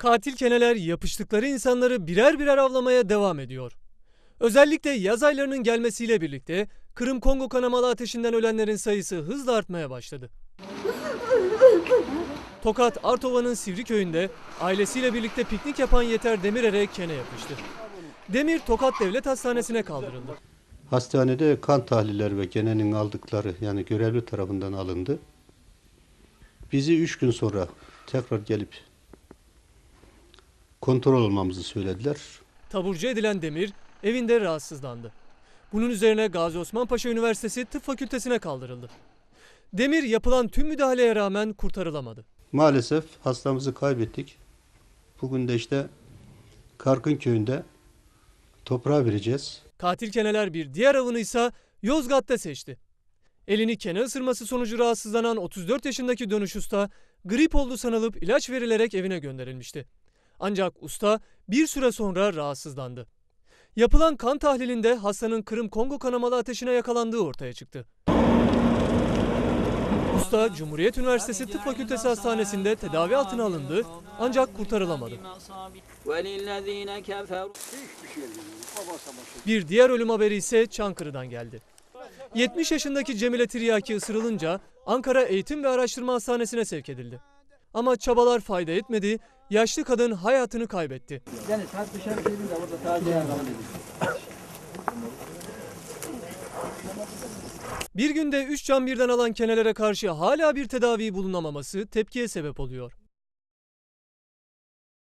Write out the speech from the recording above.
Katil keneler yapıştıkları insanları birer birer avlamaya devam ediyor. Özellikle yaz aylarının gelmesiyle birlikte Kırım Kongo kanamalı ateşinden ölenlerin sayısı hızla artmaya başladı. Tokat Artova'nın Sivri köyünde ailesiyle birlikte piknik yapan Yeter Demirer'e kene yapıştı. Demir Tokat Devlet Hastanesi'ne kaldırıldı. Hastanede kan tahliller ve genenin aldıkları yani görevli tarafından alındı. Bizi üç gün sonra tekrar gelip kontrol olmamızı söylediler. Taburcu edilen Demir evinde rahatsızlandı. Bunun üzerine Gazi Osman Paşa Üniversitesi Tıp Fakültesine kaldırıldı. Demir yapılan tüm müdahaleye rağmen kurtarılamadı. Maalesef hastamızı kaybettik. Bugün de işte Karkın köyünde toprağa vereceğiz. Katil keneler bir diğer avını ise Yozgat'ta seçti. Elini kene ısırması sonucu rahatsızlanan 34 yaşındaki dönüş usta grip oldu sanılıp ilaç verilerek evine gönderilmişti. Ancak usta bir süre sonra rahatsızlandı. Yapılan kan tahlilinde hastanın Kırım-Kongo kanamalı ateşine yakalandığı ortaya çıktı. Usta Cumhuriyet Üniversitesi Tıp Fakültesi Hastanesi'nde tedavi altına alındı ancak kurtarılamadı. Bir diğer ölüm haberi ise Çankırı'dan geldi. 70 yaşındaki Cemile Tiryaki ısırılınca Ankara Eğitim ve Araştırma Hastanesi'ne sevk edildi. Ama çabalar fayda etmedi yaşlı kadın hayatını kaybetti. Hadi dışarı gidin de orada taze. Bir günde 3 can birden alan kenelere karşı hala bir tedavi bulunamaması tepkiye sebep oluyor.